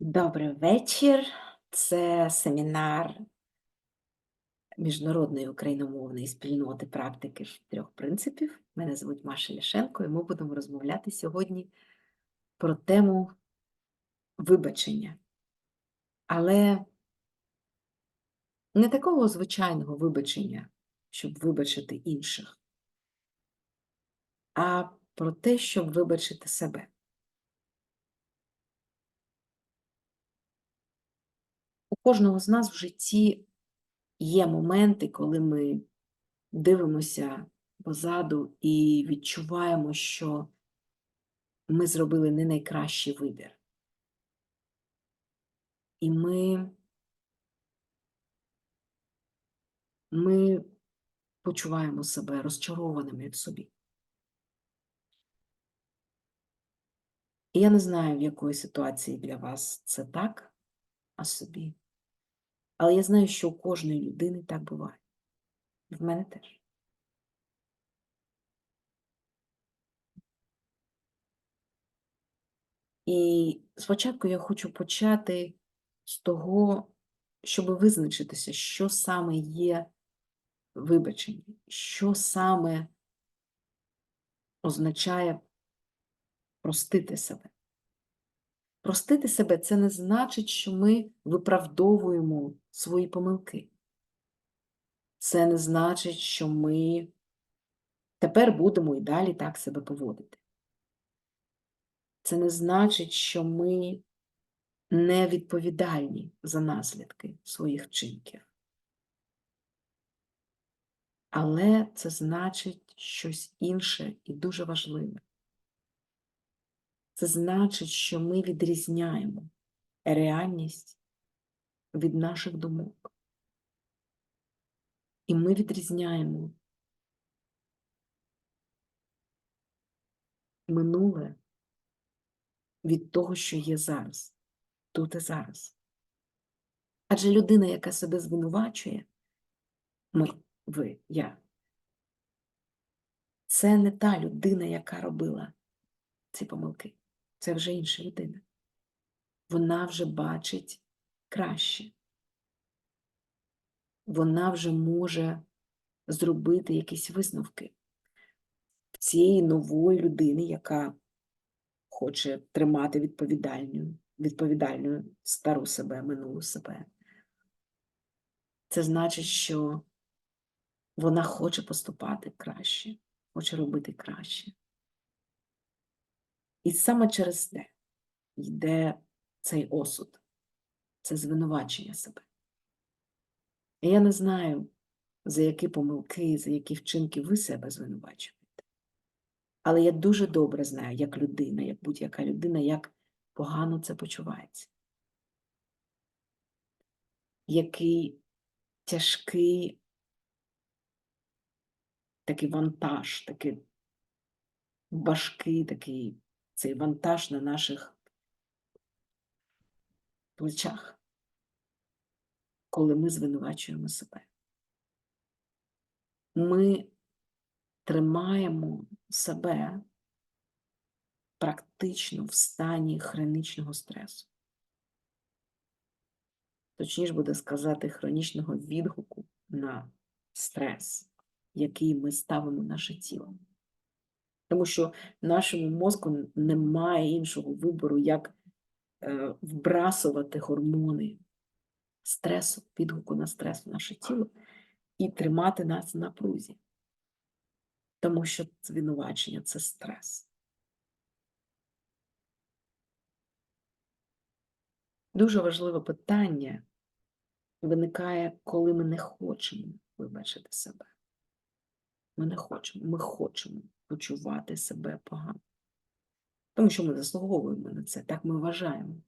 Добрий вечір. Це семінар міжнародної україномовної спільноти практики трьох принципів. Мене звуть Маша Ляшенко, і ми будемо розмовляти сьогодні про тему вибачення. Але не такого звичайного вибачення, щоб вибачити інших, а про те, щоб вибачити себе. Кожного з нас в житті є моменти, коли ми дивимося позаду і відчуваємо, що ми зробили не найкращий вибір. І ми, ми почуваємо себе розчарованими в собі. І я не знаю, в якої ситуації для вас це так, а собі. Але я знаю, що у кожної людини так буває. В мене теж. І спочатку я хочу почати з того, щоб визначитися, що саме є вибачення, що саме означає простити себе. Простити себе це не значить, що ми виправдовуємо свої помилки. Це не значить, що ми тепер будемо і далі так себе поводити. Це не значить, що ми не відповідальні за наслідки своїх вчинків. Але це значить щось інше і дуже важливе. Це значить, що ми відрізняємо реальність від наших думок. І ми відрізняємо минуле від того, що є зараз, тут і зараз. Адже людина, яка себе звинувачує, ми, ви, я, це не та людина, яка робила ці помилки. Це вже інша людина. Вона вже бачить краще. Вона вже може зробити якісь висновки в цієї нової людини, яка хоче тримати відповідальною, відповідальною стару себе, минулу себе. Це значить, що вона хоче поступати краще, хоче робити краще. І саме через те йде цей осуд, це звинувачення себе. І я не знаю, за які помилки, за які вчинки ви себе звинувачуєте. Але я дуже добре знаю, як людина, як будь-яка людина, як погано це почувається. Який тяжкий такий вантаж, такий важкий такий цей вантаж на наших плечах, коли ми звинувачуємо себе. Ми тримаємо себе практично в стані хронічного стресу. Точніше буде сказати, хронічного відгуку на стрес, який ми ставимо наше тіло. Тому що нашому мозку немає іншого вибору, як е, вбрасувати гормони стресу, відгуку на стрес в наше тіло і тримати нас в напрузі. Тому що звинувачення це стрес. Дуже важливе питання виникає, коли ми не хочемо вибачити себе. Ми не хочемо, ми хочемо почувати себе погано. Тому що ми заслуговуємо на це, так ми вважаємо.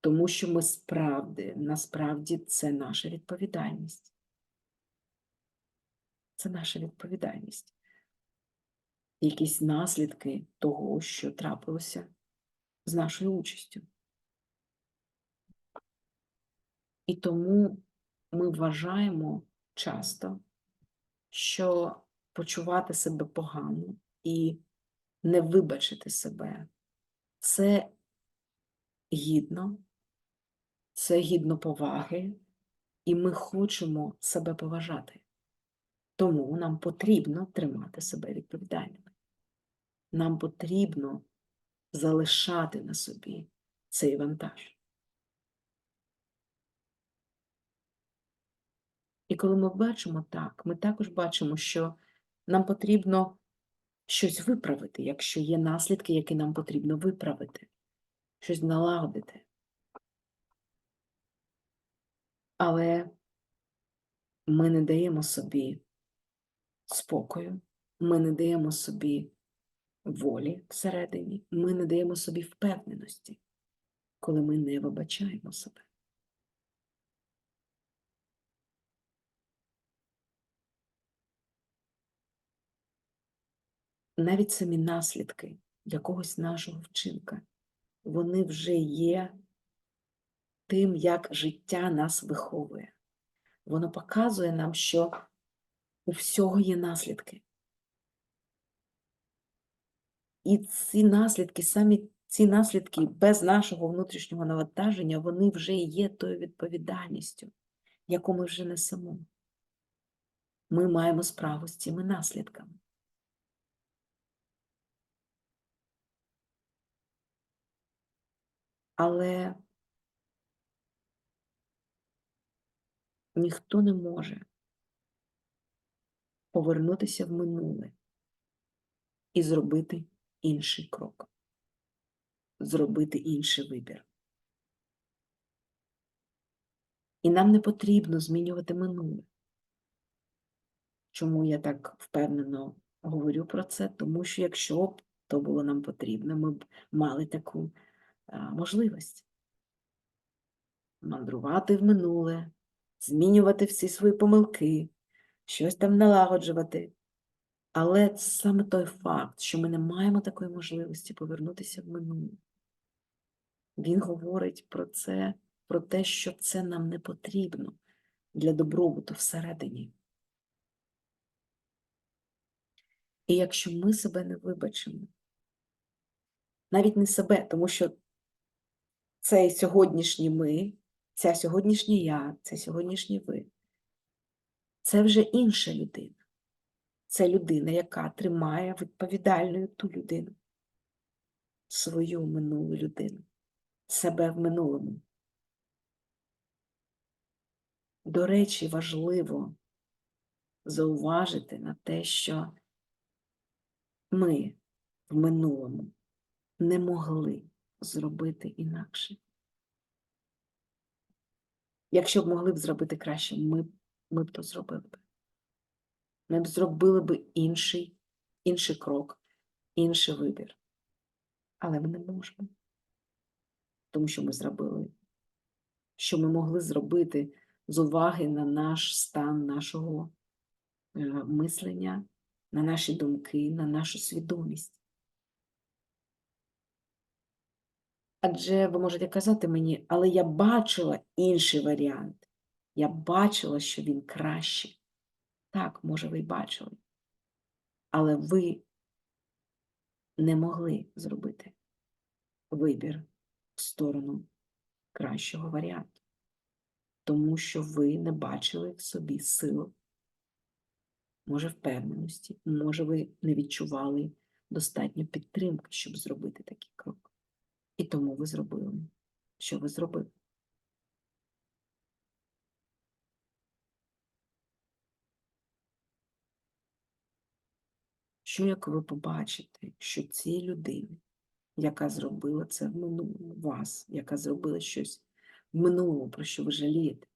Тому що ми справді, насправді це наша відповідальність. Це наша відповідальність. Якісь наслідки того, що трапилося з нашою участю. І тому ми вважаємо часто, що почувати себе погано і не вибачити себе це гідно, це гідно поваги, і ми хочемо себе поважати. Тому нам потрібно тримати себе відповідальними. Нам потрібно залишати на собі цей вантаж. І коли ми бачимо так, ми також бачимо, що нам потрібно щось виправити, якщо є наслідки, які нам потрібно виправити, щось налагодити. Але ми не даємо собі спокою, ми не даємо собі волі всередині, ми не даємо собі впевненості, коли ми не вибачаємо себе. Навіть самі наслідки якогось нашого вчинка, вони вже є тим, як життя нас виховує. Воно показує нам, що у всього є наслідки. І ці наслідки, самі ці наслідки без нашого внутрішнього навантаження, вони вже є тою відповідальністю, яку ми вже несемо. Ми маємо справу з цими наслідками. Але ніхто не може повернутися в минуле і зробити інший крок, зробити інший вибір. І нам не потрібно змінювати минуле. Чому я так впевнено говорю про це? Тому що якщо б то було нам потрібно, ми б мали таку можливість мандрувати в минуле, змінювати всі свої помилки, щось там налагоджувати. Але це саме той факт, що ми не маємо такої можливості повернутися в минуле. Він говорить про це, про те, що це нам не потрібно для добробуту всередині. І якщо ми себе не вибачимо, навіть не себе, тому що цей сьогоднішній ми, ця сьогоднішня я, це сьогоднішній ви, це вже інша людина. Це людина, яка тримає відповідальною ту людину, свою минулу людину, себе в минулому. До речі, важливо зауважити на те, що ми в минулому не могли зробити інакше. Якщо б могли б зробити краще, ми, б- ми б то зробили б. Ми б зробили б інший, інший крок, інший вибір. Але ми не можемо. Тому що ми зробили, що ми могли зробити з уваги на наш стан нашого е, мислення, на наші думки, на нашу свідомість. Адже ви можете казати мені, але я бачила інший варіант. Я бачила, що він кращий. Так, може, ви й бачили. Але ви не могли зробити вибір в сторону кращого варіанту, тому що ви не бачили в собі сил, може, впевненості, може, ви не відчували достатньо підтримки, щоб зробити такий крок. І тому ви зробили, що ви зробили. Що як ви побачите, що цій людині, яка зробила це в минулому, вас, яка зробила щось в минулому, про що ви жалієте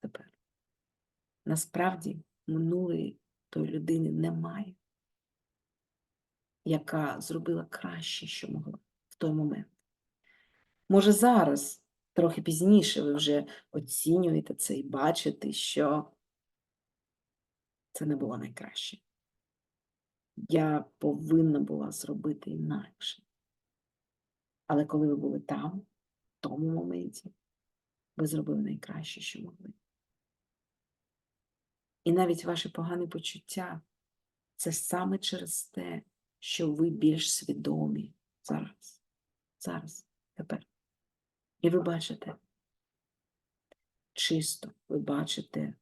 тепер, насправді минулої тої людини немає, яка зробила краще, що могла в той момент. Може, зараз, трохи пізніше, ви вже оцінюєте це і бачите, що це не було найкраще. Я повинна була зробити інакше. Але коли ви були там, в тому моменті, ви зробили найкраще, що могли. І навіть ваші погані почуття це саме через те, що ви більш свідомі зараз, зараз, тепер. І ви бачите, чисто, ви бачите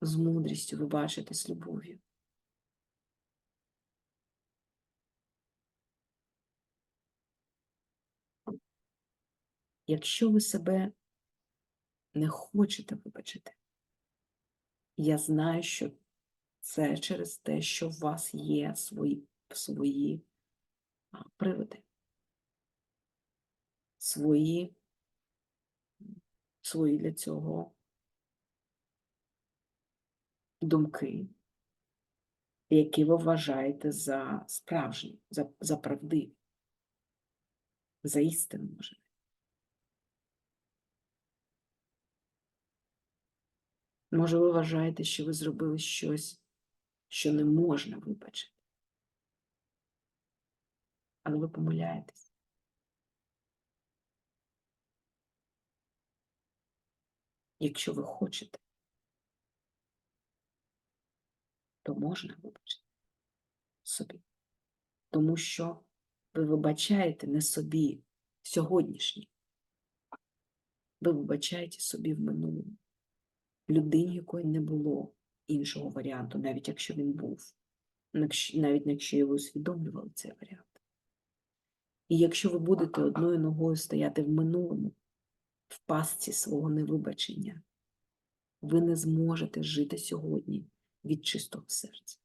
з мудрістю, ви бачите з любов'ю. Якщо ви себе не хочете вибачити, я знаю, що це через те, що у вас є свої, свої приводи, свої, свої для цього думки, які ви вважаєте за справжні, за, за правдиві, за істину, може. Може, ви вважаєте, що ви зробили щось, що не можна вибачити. Але ви помиляєтесь. Якщо ви хочете, то можна вибачити собі. Тому що ви вибачаєте не собі сьогоднішній. Ви вибачаєте собі в минулому людині, якої не було іншого варіанту, навіть якщо він був, навіть якщо ви усвідомлювали цей варіант. І якщо ви будете одною ногою стояти в минулому, в пастці свого невибачення, ви не зможете жити сьогодні від чистого серця.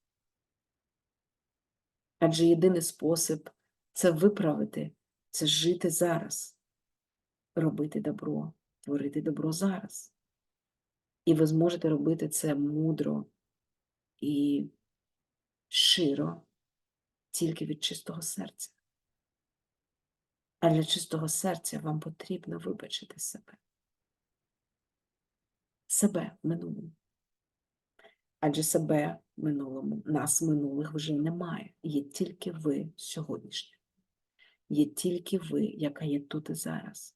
Адже єдиний спосіб це виправити, це жити зараз, робити добро, творити добро зараз. І ви зможете робити це мудро і широ тільки від чистого серця. А для чистого серця вам потрібно вибачити себе. Себе в минулому. Адже себе в минулому, нас минулих вже немає. Є тільки ви сьогоднішнє. Є тільки ви, яка є тут і зараз.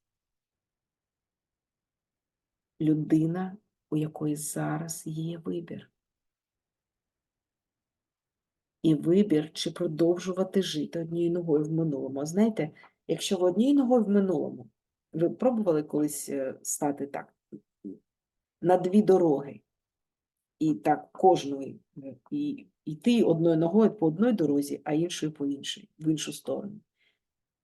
Людина, у якої зараз є вибір. І вибір, чи продовжувати жити однією ногою в минулому. Знаєте, якщо ви однією ногою в минулому, ви пробували колись е, стати так на дві дороги, і так кожної, е, і йти одною ногою по одній дорозі, а іншою по іншій, в іншу сторону.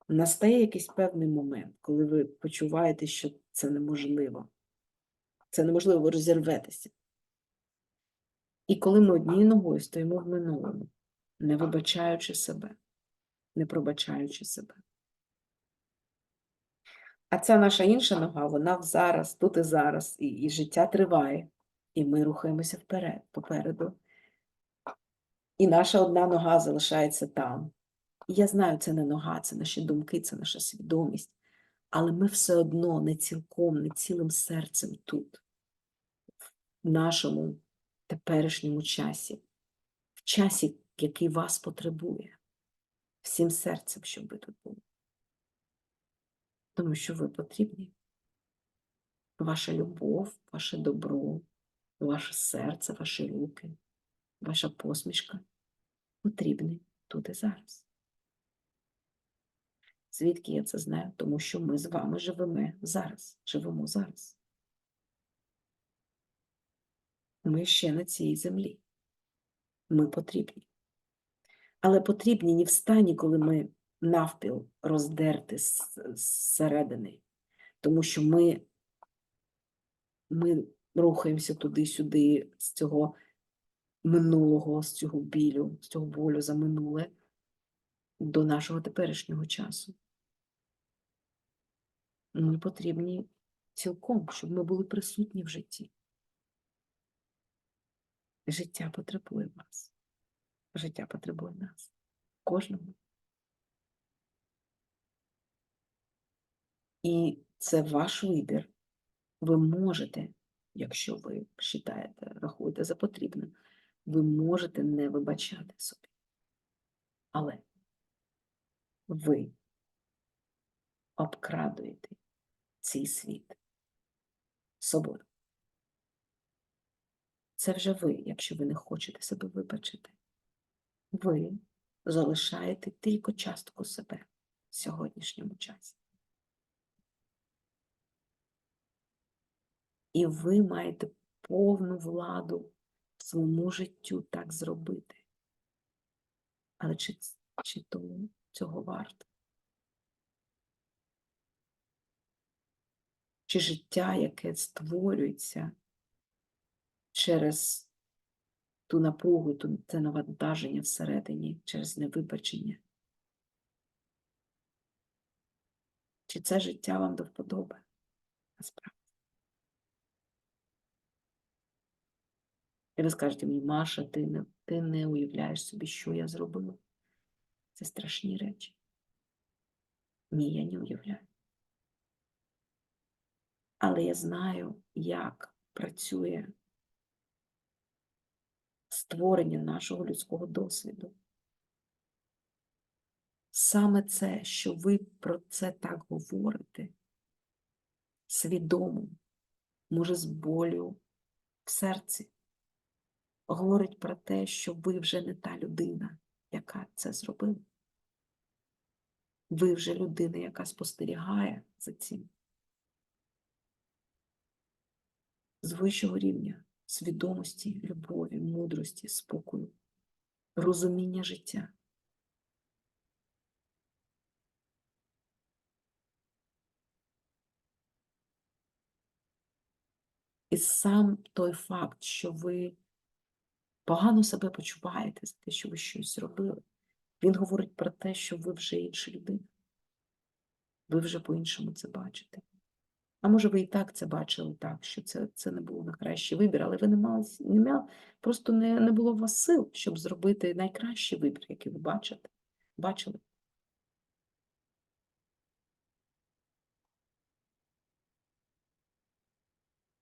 Настає якийсь певний момент, коли ви почуваєте, що це неможливо. Це неможливо, ви розірветеся. І коли ми однією ногою стоїмо в минулому, не вибачаючи себе, не пробачаючи себе. А ця наша інша нога, вона зараз, тут і зараз, і, і життя триває, і ми рухаємося вперед, попереду. І наша одна нога залишається там. І я знаю, це не нога, це наші думки, це наша свідомість. Але ми все одно не цілком, не цілим серцем тут, в нашому теперішньому часі, в часі, який вас потребує, всім серцем, щоб ви тут були. Тому що ви потрібні. Ваша любов, ваше добро, ваше серце, ваші руки, ваша посмішка потрібні тут і зараз. Звідки я це знаю? Тому що ми з вами живемо зараз, живемо зараз. Ми ще на цій землі. Ми потрібні. Але потрібні не в стані, коли ми навпіл роздерти зсередини, тому що ми, ми рухаємося туди-сюди з цього минулого, з цього білю, з цього болю за минуле до нашого теперішнього часу. Ми потрібні цілком, щоб ми були присутні в житті. Життя потребує вас. Життя потребує нас. Кожному. І це ваш вибір. Ви можете, якщо ви вважаєте, рахуєте за потрібне, ви можете не вибачати собі. Але ви обкрадуєте цей світ собою. Це вже ви, якщо ви не хочете себе вибачити. Ви залишаєте тільки частку себе в сьогоднішньому часі. І ви маєте повну владу в своєму життю так зробити. Але чи, чи тому цього варто? Чи життя, яке створюється через ту напругу, ту, це навантаження всередині, через невибачення? Чи це життя вам до вподоби? Насправді. І ви скажете мені, Маша, ти не, ти не уявляєш собі, що я зробила. Це страшні речі. Ні, я не уявляю. Але я знаю, як працює створення нашого людського досвіду. Саме це, що ви про це так говорите, свідомо, може, з болю в серці, говорить про те, що ви вже не та людина, яка це зробила. Ви вже людина, яка спостерігає за цим. З вищого рівня свідомості, любові, мудрості, спокою, розуміння життя. І сам той факт, що ви погано себе почуваєте за те, що ви щось зробили, він говорить про те, що ви вже інша людина. Ви вже по-іншому це бачите. А може, ви і так це бачили так, що це, це не був найкращий вибір, але ви не мали, не мали просто не, не було у вас сил, щоб зробити найкращий вибір, який ви бачите, бачили.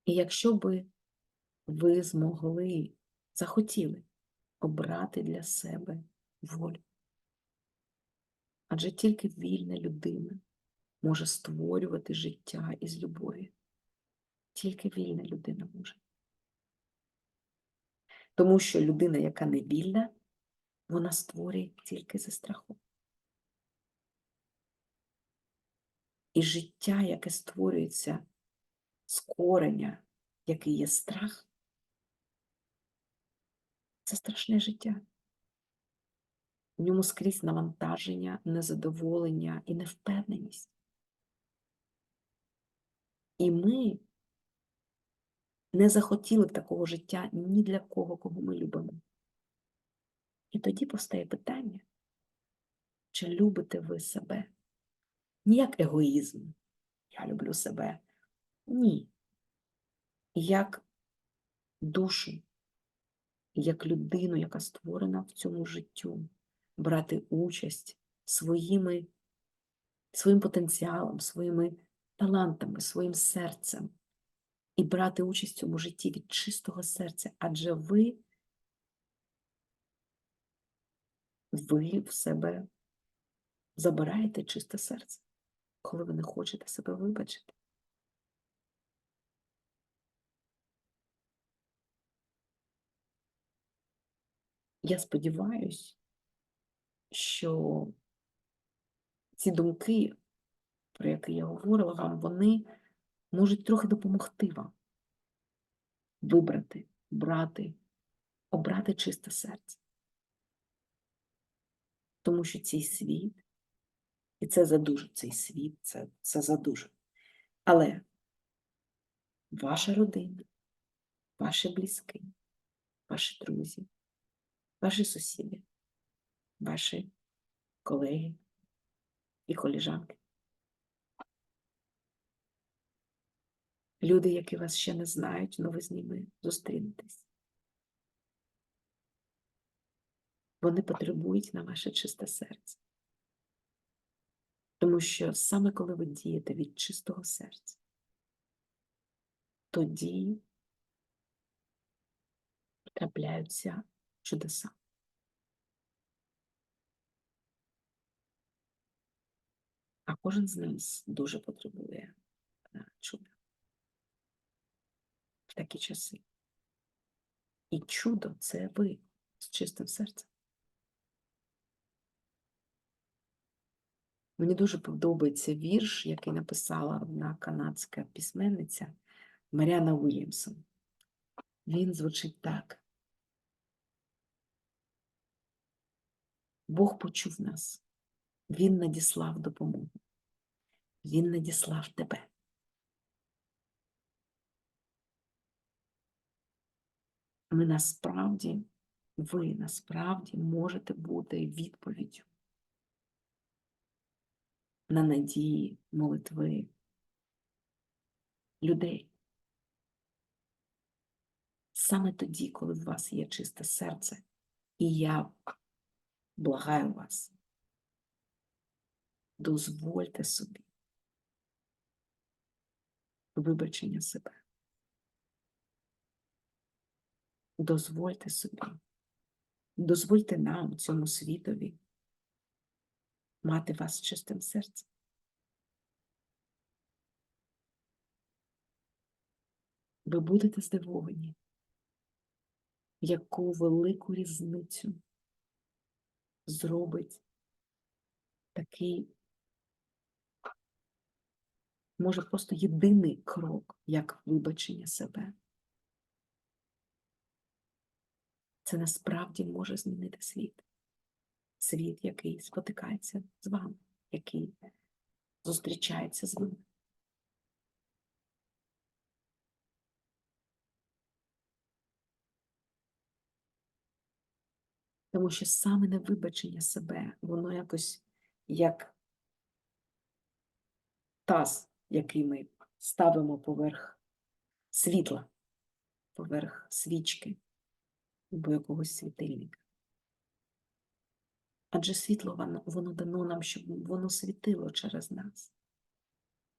І якщо би ви змогли, захотіли обрати для себе волю, адже тільки вільна людина може створювати життя із любові. Тільки вільна людина може. Тому що людина, яка не вільна, вона створює тільки зі страху. І життя, яке створюється з кореня, який є страх, це страшне життя. В ньому скрізь навантаження, незадоволення і невпевненість. І ми не захотіли б такого життя ні для кого, кого ми любимо. І тоді постає питання, чи любите ви себе? Не як егоїзм, я люблю себе. Ні. Як душу, як людину, яка створена в цьому життю, брати участь своїми, своїм потенціалом, своїми талантами, своїм серцем і брати участь в цьому житті від чистого серця, адже ви, ви в себе забираєте чисте серце, коли ви не хочете себе вибачити. Я сподіваюся, що ці думки, про які я говорила вам, вони можуть трохи допомогти вам вибрати, брати, обрати чисте серце. Тому що цей світ, і це задуже цей світ, це, це задуже. Але ваша родина, ваші близькі, ваші друзі, ваші сусіди, ваші колеги і коліжанки. Люди, які вас ще не знають, але ви з ними зустрінетесь. Вони потребують на ваше чисте серце. Тому що саме коли ви дієте від чистого серця, тоді трапляються чудеса. А кожен з нас дуже потребує е, чуда в такі часи. І чудо це ви з чистим серцем. Мені дуже подобається вірш, який написала одна канадська письменниця Маріана Уільямсон. Він звучить так. Бог почув нас. Він надіслав допомогу. Він надіслав тебе. Ми насправді, ви насправді можете бути відповіддю на надії, молитви людей. Саме тоді, коли в вас є чисте серце, і я благаю вас, дозвольте собі вибачення себе. Дозвольте собі, дозвольте нам, цьому світові, мати вас чистим серцем. Ви будете здивовані, яку велику різницю зробить такий, може, просто єдиний крок, як вибачення себе. Це насправді може змінити світ. Світ, який спотикається з вами, який зустрічається з вами. Тому що саме невибачення себе, воно якось як таз, який ми ставимо поверх світла, поверх свічки або якогось світильника. Адже світло воно, воно дано нам, щоб воно світило через нас.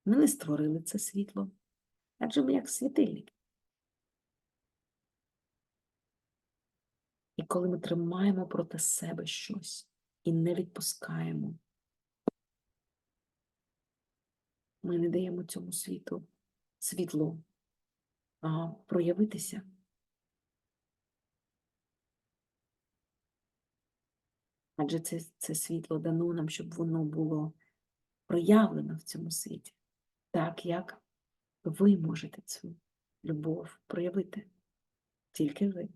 Ми не створили це світло, адже ми як світильники. І коли ми тримаємо проти себе щось і не відпускаємо, ми не даємо цьому світу світлу а, проявитися. Адже це, це світло дано нам, щоб воно було проявлено в цьому світі, так як ви можете цю любов проявити, тільки ви.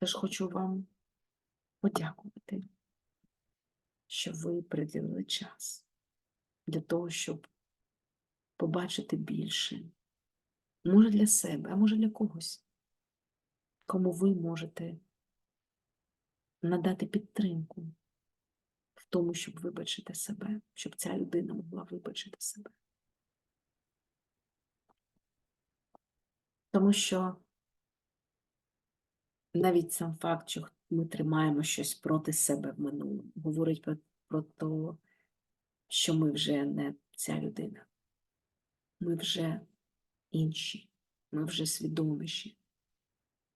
Тож хочу вам подякувати, що ви приділили час для того, щоб побачити більше, може для себе, а може для когось, кому ви можете надати підтримку в тому, щоб вибачити себе, щоб ця людина могла вибачити себе. Тому що навіть сам факт, що ми тримаємо щось проти себе в минулому, говорить про, про те, що ми вже не ця людина. Ми вже інші, ми вже свідоміші,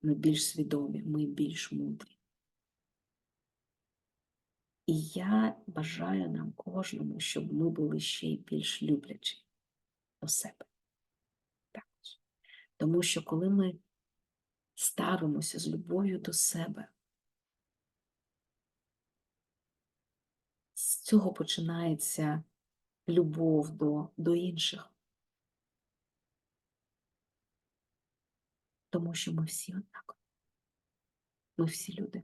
ми більш свідомі, ми більш мудрі. І я бажаю нам кожному, щоб ми були ще й більш люблячі до себе. Так. Тому що коли ми ставимося з любов'ю до себе. З цього починається любов до, до інших. Тому що ми всі однакові. Ми всі люди.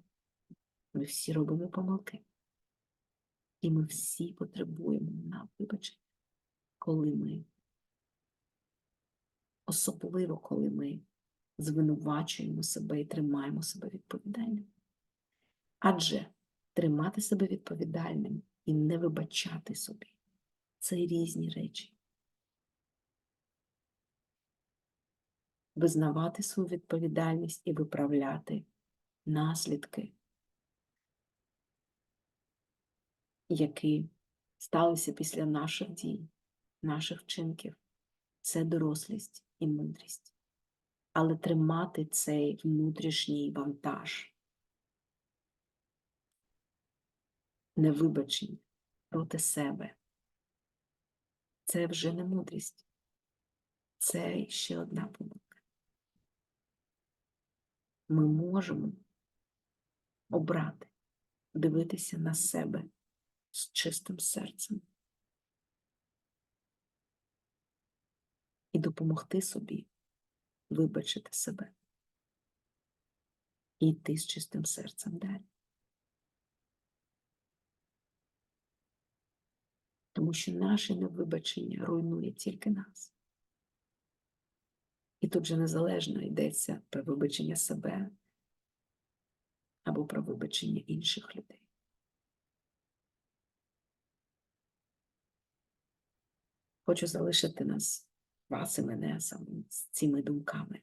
Ми всі робимо помилки. І ми всі потребуємо на вибачення, коли ми, особливо коли ми звинувачуємо себе і тримаємо себе відповідальним. Адже тримати себе відповідальним і не вибачати собі це різні речі. Визнавати свою відповідальність і виправляти наслідки, які сталися після наших дій, наших вчинків, це дорослість і мудрість але тримати цей внутрішній вантаж, невибачення проти себе. Це вже не мудрість, це ще одна помилка. Ми можемо обрати дивитися на себе з чистим серцем і допомогти собі вибачити себе і йти з чистим серцем далі. Тому що наше невибачення руйнує тільки нас. І тут же незалежно йдеться про вибачення себе або про вибачення інших людей. Хочу залишити нас, вас і мене саме з цими думками.